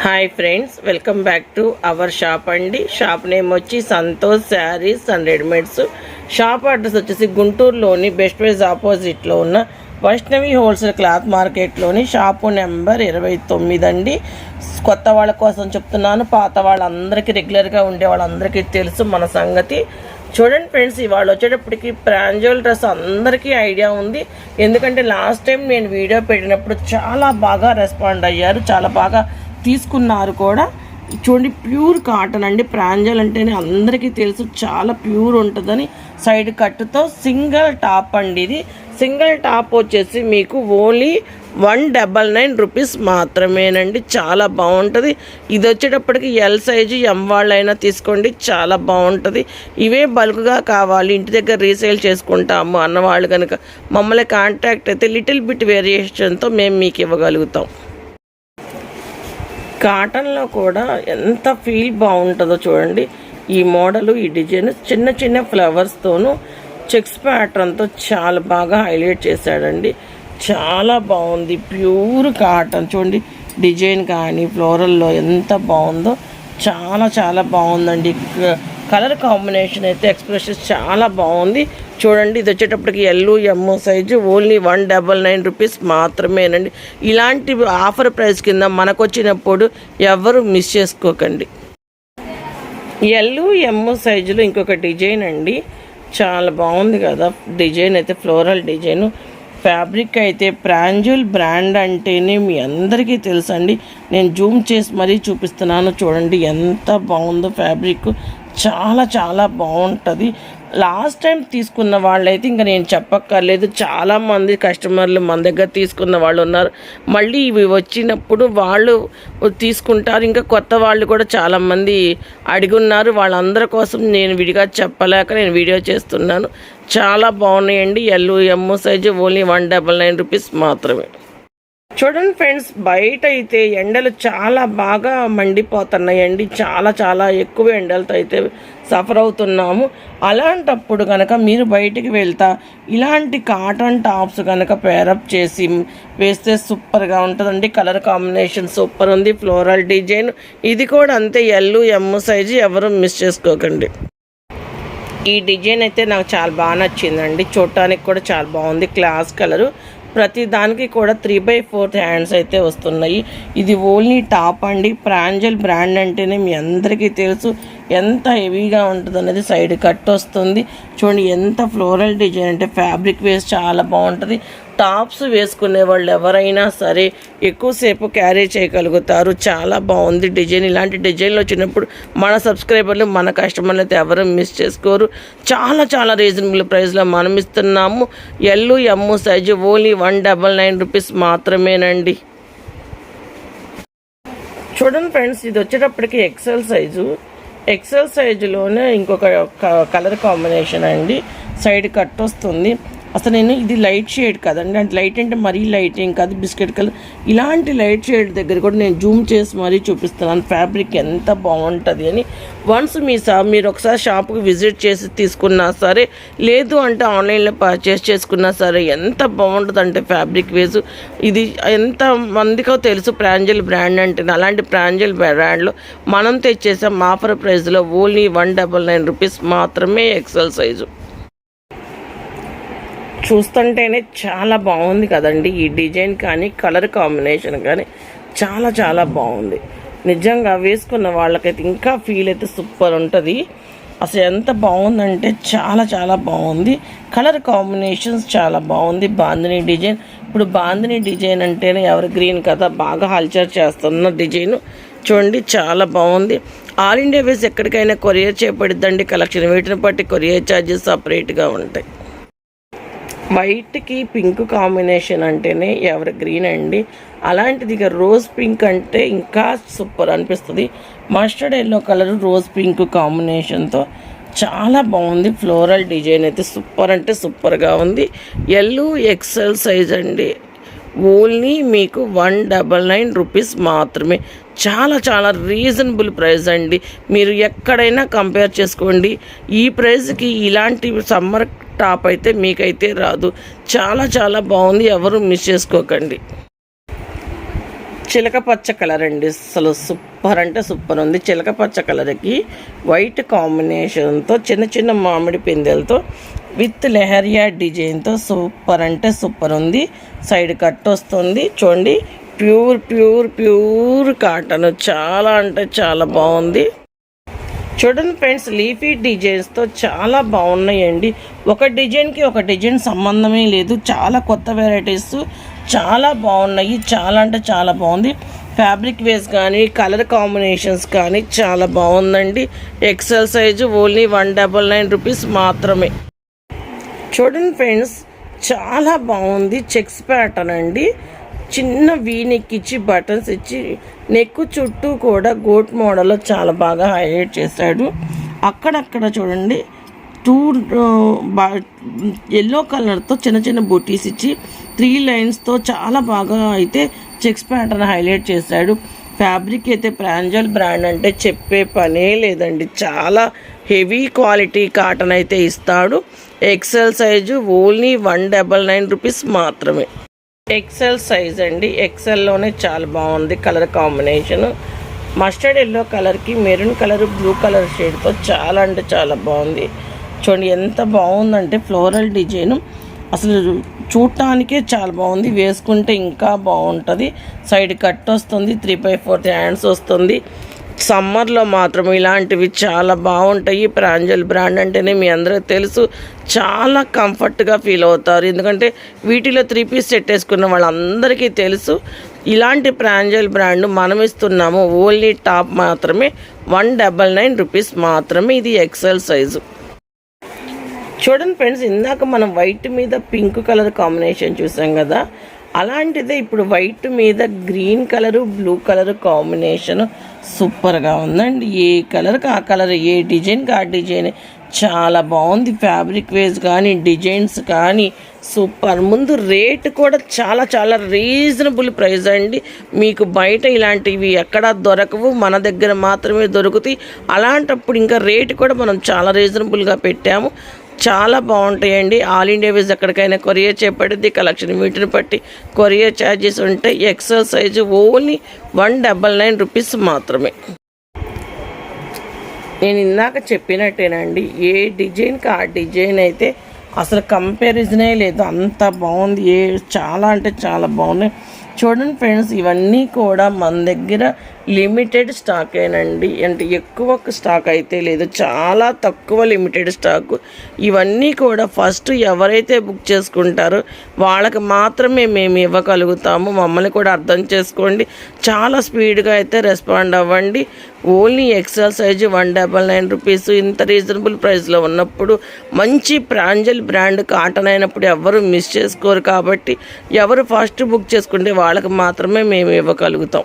Hi friends welcome back to our shop అండి. Shop name వచ్చి Santosh sarees and readymades. Shop address వచ్చేసి గుంటూరులోని best wise ఆపోజిట్లో ఉన్న వైష్ణవి హోల్సేల్ క్లాత్ మార్కెట్లోని షాపు నెంబర్ ఇరవై తొమ్మిది అండి. కొత్త వాళ్ళ కోసం చెప్తున్నాను పాత వాళ్ళందరికీ రెగ్యులర్గా ఉండే వాళ్ళందరికీ తెలుసు మన సంగతి. చూడండి ఫ్రెండ్స్ ఇవాళ వచ్చేటప్పటికి ప్రాంజోల్ డ్రెస్ అందరికీ ఐడియా ఉంది. ఎందుకంటే లాస్ట్ టైం నేను వీడియో పెట్టినప్పుడు చాలా బాగా రెస్పాండ్ అయ్యారు చాలా బాగా తీసుకున్నారు కూడా. చూడండి ప్యూర్ కాటన్ అండి. ప్రాంజల్ అంటేనే అందరికీ తెలుసు చాలా ప్యూర్ ఉంటుందని. సైడ్ కట్టుతో సింగిల్ టాప్ అండి ఇది. సింగిల్ టాప్ వచ్చేసి మీకు only one double nine rupees మాత్రమేనండి. చాలా బాగుంటుంది. ఇది వచ్చేటప్పటికి ఎల్ సైజు ఎం వాళ్ళైనా తీసుకోండి చాలా బాగుంటుంది. ఇవే బల్క్గా కావాలి. ఇంటి దగ్గర రీసేల్ చేసుకుంటాము అన్నవాళ్ళు కనుక మమ్మల్ని కాంటాక్ట్ అయితే లిటిల్ బిట్ వేరియేషన్తో మేము మీకు ఇవ్వగలుగుతాం. కాటన్లో కూడా ఎంత ఫీల్ బాగుంటుందో చూడండి. ఈ మోడలు ఈ డిజైన్ చిన్న చిన్న ఫ్లవర్స్తోనూ చెక్స్ ప్యాటర్న్తో చాలా బాగా హైలైట్ చేశాడండి. చాలా బాగుంది. Pure cotton. చూడండి డిజైన్ కానీ ఫ్లోరల్లో ఎంత బాగుందో చాలా చాలా బాగుందండి. కలర్ కాంబినేషన్ అయితే ఎక్స్ప్రెషన్ చాలా బాగుంది. చూడండి ఇది వచ్చేటప్పటికి L M size only one double nine rupees మాత్రమేనండి. ఇలాంటి ఆఫర్ ప్రైస్ కింద మనకు వచ్చినప్పుడు ఎవరు మిస్ చేసుకోకండి. ఎల్లు ఎమ్మో సైజులో ఇంకొక డిజైన్ అండి. చాలా బాగుంది కదా డిజైన్ అయితే ఫ్లోరల్ డిజైన్ ఫ్యాబ్రిక్ అయితే ప్రాంజుల్ బ్రాండ్ అంటేనే మీ అందరికీ తెలుసండి. నేను జూమ్ చేసి మరీ చూపిస్తున్నాను చూడండి ఎంత బాగుందో ఫ్యాబ్రిక్ చాలా చాలా బాగుంటుంది. లాస్ట్ టైం తీసుకున్న వాళ్ళైతే ఇంకా నేను చెప్పక్కర్లేదు. చాలామంది కస్టమర్లు మన దగ్గర తీసుకున్న వాళ్ళు ఉన్నారు. మళ్ళీ ఇవి వచ్చినప్పుడు వాళ్ళు తీసుకుంటారు. ఇంకా కొత్త వాళ్ళు కూడా చాలామంది అడిగున్నారు. వాళ్ళందరి కోసం నేను విడిగా చెప్పలేక నేను వీడియో చేస్తున్నాను. చాలా బాగున్నాయండి. L M size only one double nine rupees మాత్రమే. చూడండి ఫ్రెండ్స్ బయట అయితే ఎండలు చాలా బాగా మండిపోతున్నాయండి చాలా చాలా ఎక్కువ ఎండలతో అయితే సఫర్ అవుతున్నాము. అలాంటప్పుడు కనుక మీరు బయటికి వెళ్తా ఇలాంటి కాటన్ టాప్స్ కనుక పేరప్ చేసి వేస్తే సూపర్గా ఉంటుందండి. కలర్ కాంబినేషన్ సూపర్ ఉంది. Floral design. ఇది కూడా అంతే ఎల్లు ఎమ్ సైజు ఎవరు మిస్ చేసుకోకండి. ఈ డిజైన్ అయితే నాకు చాలా బాగా నచ్చిందండి. చూడటానికి కూడా చాలా బాగుంది. Class colour. ప్రతి దానికి కూడా త్రీ బై ఫోర్త్ హ్యాండ్స్ అయితే వస్తున్నాయి. ఇది ఓన్లీ టాప్ అండి. ప్రాంజల్ బ్రాండ్ అంటేనే మీ అందరికీ తెలుసు. ఎంత హెవీగా ఉంటుంది అనేది సైడ్ కట్ వస్తుంది. చూడండి ఎంత ఫ్లోరల్ డిజైన్ అంటే ఫ్యాబ్రిక్ వేస్ చాలా బాగుంటుంది. టాప్స్ వేసుకునే వాళ్ళు ఎవరైనా సరే ఎక్కువసేపు క్యారీ చేయగలుగుతారు. చాలా బాగుంది డిజైన్. ఇలాంటి డిజైన్లు వచ్చినప్పుడు మన సబ్స్క్రైబర్లు మన కస్టమర్లు అయితే ఎవరు మిస్ చేసుకోరు. చాలా చాలా రీజనబుల్ ప్రైస్లో మనం ఇస్తున్నాము. L M size only one double nine rupees మాత్రమేనండి. చూడండి ఫ్రెండ్స్ ఇది వచ్చేటప్పటికి ఎక్సెల్ సైజు ఎక్సెల్ సైజులోనే ఇంకొక కలర్ కాంబినేషన్ అండి. సైడ్ కట్ వస్తుంది. అసలు నేను ఇది లైట్ షేడ్ కదండి. అంటే లైట్ అంటే మరీ లైట్ ఏం కాదు బిస్కెట్ కలర్ ఇలాంటి లైట్ షేడ్ దగ్గర కూడా నేను జూమ్ చేసి మరీ చూపిస్తున్నాను. ఫ్యాబ్రిక్ ఎంత బాగుంటుంది అని. వన్స్ మీ సా మీరు ఒకసారి షాప్కి విజిట్ చేసి తీసుకున్నా సరే లేదు అంటే ఆన్లైన్లో పర్చేస్ చేసుకున్నా సరే ఎంత బాగుంటుంది అంటే ఫ్యాబ్రిక్ వేసు. ఇది ఎంత మందికో తెలుసు ప్రాంజల్ బ్రాండ్ అంటే. అలాంటి ప్రాంజల్ బ్రాండ్లో మనం తెచ్చేసాం ఆఫర్ ప్రైస్లో only one double nine rupees మాత్రమే ఎక్సెల్ సైజు చూస్తుంటేనే చాలా బాగుంది కదండి. ఈ డిజైన్ కానీ కలర్ కాంబినేషన్ కానీ చాలా చాలా బాగుంది. నిజంగా వేసుకున్న వాళ్ళకైతే ఇంకా ఫీల్ అయితే సూపర్ ఉంటుంది. అసలు ఎంత బాగుందంటే చాలా చాలా బాగుంది. కలర్ కాంబినేషన్స్ చాలా బాగుంది. బాందిని డిజైన్. ఇప్పుడు బాందిని డిజైన్ అంటేనే ఎవరి గ్రీన్ కదా బాగా హల్చర్ చేస్తున్న డిజైన్. చూడండి చాలా బాగుంది. ఆల్ ఇండియా వేస్ ఎక్కడికైనా కొరియర్ చేపడిద్దండి కలెక్షన్ వీటిని బట్టి కొరియర్ ఛార్జెస్ సపరేట్గా ఉంటాయి. వైట్కి పింక్ కాంబినేషన్ అంటేనే ఎవరి గ్రీన్ అండి. అలాంటిది ఇక రోజ్ పింక్ అంటే ఇంకా సూపర్ అనిపిస్తుంది. Mustard yellow colour rose pink కాంబినేషన్తో చాలా బాగుంది. ఫ్లోరల్ డిజైన్ అయితే సూపర్ అంటే సూపర్గా ఉంది. ఎల్లో ఎక్సెల్ సైజ్ అండి. ఓన్లీ మీకు వన్ డబల్ నైన్ రూపీస్ మాత్రమే. చాలా చాలా రీజనబుల్ ప్రైస్ అండి. మీరు ఎక్కడైనా కంపేర్ చేసుకోండి. ఈ ప్రైస్కి ఇలాంటి సమ్మర్ టాప్ అయితే మీకైతే రాదు. చాలా చాలా బాగుంది. ఎవరు మిస్ చేసుకోకండి. చిలక పచ్చ కలర్ అండి. అసలు సూపర్ అంటే సూపర్ ఉంది. చిలక పచ్చ కలర్కి వైట్ కాంబినేషన్తో చిన్న చిన్న మామిడి పిందెలతో విత్ లెహరియా డిజైన్తో సూపర్ అంటే సూపర్ ఉంది. సైడ్ కట్ వస్తుంది. చూడండి. Pure pure pure cotton. చాలా అంటే చాలా బాగుంది. చూడండి ఫ్రెండ్స్ లీఫీ డిజైన్స్తో చాలా బాగున్నాయండి. ఒక డిజైన్కి ఒక డిజైన్ సంబంధమే లేదు. చాలా కొత్త వెరైటీస్ చాలా బాగున్నాయి. చాలా అంటే చాలా బాగుంది. ఫ్యాబ్రిక్ వేస్ కానీ కలర్ కాంబినేషన్స్ కానీ చాలా బాగుందండి. XL size only one double nine rupees మాత్రమే. చూడండి ఫ్రెండ్స్ చాలా బాగుంది. చెక్స్ ప్యాటర్న్ అండి. చిన్న వీ ఇచ్చి బటన్స్ ఇచ్చి నెక్ చుట్టూ కూడా గోట్ మోడల్లో చాలా బాగా హైలైట్ చేశాడు. అక్కడక్కడ చూడండి టూ బా ఎల్లో కలర్తో చిన్న చిన్న బొటీస్ ఇచ్చి త్రీ లైన్స్తో చాలా బాగా అయితే చెక్స్ ప్యాటర్న్ హైలైట్ చేశాడు. ఫ్యాబ్రిక్ అయితే ప్రాంజల్ బ్రాండ్ అంటే చెప్పే పనే లేదండి. చాలా హెవీ క్వాలిటీ కాటన్ అయితే ఇస్తాడు. XL size only one double nine rupees మాత్రమే. ఎక్సెల్ సైజ్ అండి. ఎక్సెల్లోనే చాలా బాగుంది కలర్ కాంబినేషన్ మస్టర్డ్ ఎల్లో కలర్కి మెరూన్ కలర్ బ్లూ కలర్ షేడ్తో చాలా అంటే చాలా బాగుంది. చూడండి ఎంత బాగుందంటే ఫ్లోరల్ డిజైను అసలు చూడటానికే చాలా బాగుంది. వేసుకుంటే ఇంకా బాగుంటుంది. సైడ్ కట్ వస్తుంది. త్రీ బై ఫోర్త్ హ్యాండ్స్ వస్తుంది. సమ్మర్లో మాత్రం ఇలాంటివి చాలా బాగుంటాయి. ప్రాంజల్ బ్రాండ్ అంటేనే మీ అందరికీ తెలుసు. చాలా కంఫర్ట్గా ఫీల్ అవుతారు. ఎందుకంటే వీటిలో త్రీ పీస్ సెట్ వేసుకున్న వాళ్ళందరికీ తెలుసు. ఇలాంటి ప్రాంజల్ బ్రాండ్ మనం ఇస్తున్నాము. ఓన్లీ టాప్ మాత్రమే. వన్ డబల్ నైన్ రూపీస్ మాత్రమే ఇది ఎక్సెల్ సైజు. చూడండి ఫ్రెండ్స్ ఇందాక మనం వైట్ మీద పింక్ కలర్ కాంబినేషన్ చూసాం కదా. అలాంటిదే ఇప్పుడు వైట్ మీద green colour blue colour combination సూపర్గా ఉందండి. ఏ కలర్కి ఆ కలర్ ఏ డిజైన్కి ఆ డిజైన్. చాలా బాగుంది ఫ్యాబ్రిక్ వేస్ కానీ డిజైన్స్ కానీ. సూపర్. ముందు రేట్ కూడా చాలా చాలా రీజనబుల్ ప్రైస్ అండి. మీకు బయట ఇలాంటివి ఎక్కడా దొరకవు. మన దగ్గర మాత్రమే దొరుకుతాయి. అలాంటప్పుడు ఇంకా రేట్ కూడా మనం చాలా రీజనబుల్గా పెట్టాము. చాలా బాగుంటాయండి. ఆల్ ఇండియా వీజ్ ఎక్కడికైనా కొరియర్ చేపడింది కలెక్షన్ వీటిని బట్టి కొరియర్ ఛార్జెస్ ఉంటాయి XL size only one double nine rupees మాత్రమే. నేను ఇందాక చెప్పినట్టేనండి ఏ డిజైన్కి ఆ డిజైన్ అయితే అసలు కంపారిజనే లేదు. అంత బాగుంది. ఏ చాలా అంటే చాలా బాగున్నాయి. చూడండి ఫ్రెండ్స్ ఇవన్నీ కూడా మన దగ్గర లిమిటెడ్ స్టాకేనండి అంటే ఎక్కువ స్టాక్ అయితే లేదు. చాలా తక్కువ లిమిటెడ్ స్టాక్. ఇవన్నీ కూడా ఫస్ట్ ఎవరైతే బుక్ చేసుకుంటారో వాళ్ళకి మాత్రమే మేము ఇవ్వగలుగుతాము. మమ్మల్ని కూడా అర్థం చేసుకోండి. చాలా స్పీడ్గా అయితే రెస్పాండ్ అవ్వండి. Only XL size one double nine rupees. ఇంత రీజనబుల్ ప్రైస్లో ఉన్నప్పుడు మంచి ప్రాంజల్ బ్రాండ్ కాటన్ అయినప్పుడు ఎవరు మిస్ చేసుకోరు కాబట్టి ఎవరు ఫస్ట్ బుక్ చేసుకుంటే వాళ్ళకి మాత్రమే మేము ఇవ్వగలుగుతాం.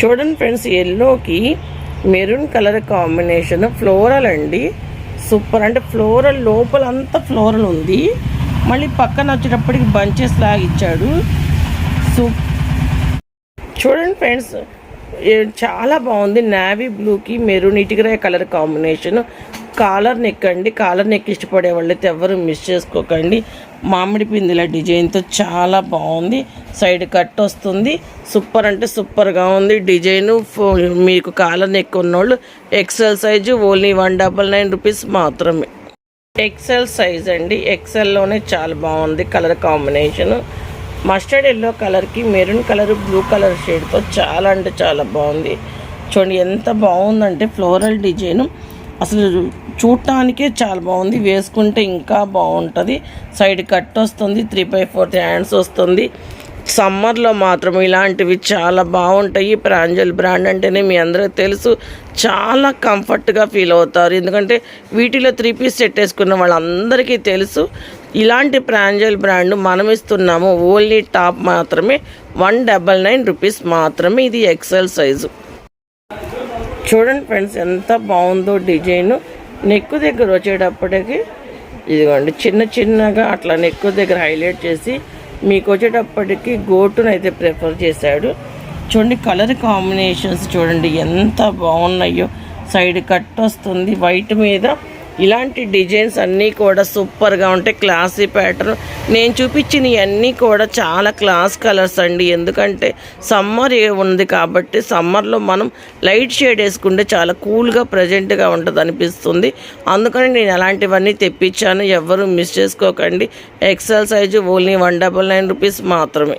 చూడండి ఫ్రెండ్స్ ఎల్లోకి మెరూన్ కలర్ కాంబినేషన్ ఫ్లోరల్ అండి. సూపర్ అంటే ఫ్లోరల్ లోపల అంతా ఫ్లోరల్ ఉంది. మళ్ళీ పక్కన వచ్చేటప్పటికి బంచెస్ లాగా ఇచ్చాడు. సూ చూడండి ఫ్రెండ్స్ చాలా బాగుంది. నావీ బ్లూకి మెరూన్ ఇటుకరాయ కలర్ కాంబినేషన్ కాలర్ నెక్ అండి. కాలర్ నెక్ ఇష్టపడే వాళ్ళైతే ఎవరు మిస్ చేసుకోకండి. మామిడి పిందిల డిజైన్తో చాలా బాగుంది. సైడ్ కట్ వస్తుంది. సూపర్ అంటే సూపర్గా ఉంది డిజైను మీకు కాలర్ నెక్ ఉన్నోళ్ళు XL size only one double nine rupees మాత్రమే. ఎక్సెల్ సైజ్ అండి. ఎక్సెల్లోనే చాలా బాగుంది కలర్ కాంబినేషన్ మస్టర్డ్ ఎల్లో కలర్కి మెరూన్ కలర్ బ్లూ కలర్ షేడ్తో చాలా అంటే చాలా బాగుంది. చూడండి ఎంత బాగుందంటే ఫ్లోరల్ డిజైను అసలు చూడటానికే చాలా బాగుంది. వేసుకుంటే ఇంకా బాగుంటుంది. సైడ్ కట్ వస్తుంది త్రీ బై ఫోర్త్ హ్యాండ్స్ వస్తుంది. సమ్మర్లో మాత్రం ఇలాంటివి చాలా బాగుంటాయి. ప్రాంజల్ బ్రాండ్ అంటేనే మీ అందరికీ తెలుసు చాలా కంఫర్ట్గా ఫీల్ అవుతారు. ఎందుకంటే వీటిలో త్రీ పీస్ సెట్ వేసుకున్న వాళ్ళందరికీ తెలుసు ఇలాంటి ప్రాంజల్ బ్రాండ్ మనం ఇస్తున్నాము. ఓన్లీ టాప్ మాత్రమే వన్ డబల్ నైన్ రూపీస్ మాత్రమే ఇది ఎక్సెల్ సైజు చూడండి ఫ్రెండ్స్ ఎంత బాగుందో డిజైన్. నెక్కు దగ్గర వచ్చేటప్పటికి ఇదిగోండి చిన్న చిన్నగా అట్లా నెక్కు దగ్గర హైలైట్ చేసి మీకు వచ్చేటప్పటికి గోటును అయితే ప్రిఫర్ చేశాడు. చూడండి కలర్ కాంబినేషన్స్ చూడండి ఎంత బాగున్నాయో. సైడ్ కట్ వస్తుంది వైట్ మీద ఇలాంటి డిజైన్స్ అన్నీ కూడా సూపర్గా ఉంటాయి. క్లాసీ ప్యాటర్న్ నేను చూపించిన అన్నీ కూడా చాలా క్లాస్ కలర్స్ అండి. ఎందుకంటే సమ్మర్ ఉంది కాబట్టి సమ్మర్లో మనం లైట్ షేడ్ వేసుకుంటే చాలా కూల్గా ప్రజెంట్గా ఉంటుంది అనిపిస్తుంది. అందుకని నేను అలాంటివన్నీ తెప్పించాను. ఎవరు మిస్ చేసుకోకండి. XL size only one double nine rupees మాత్రమే.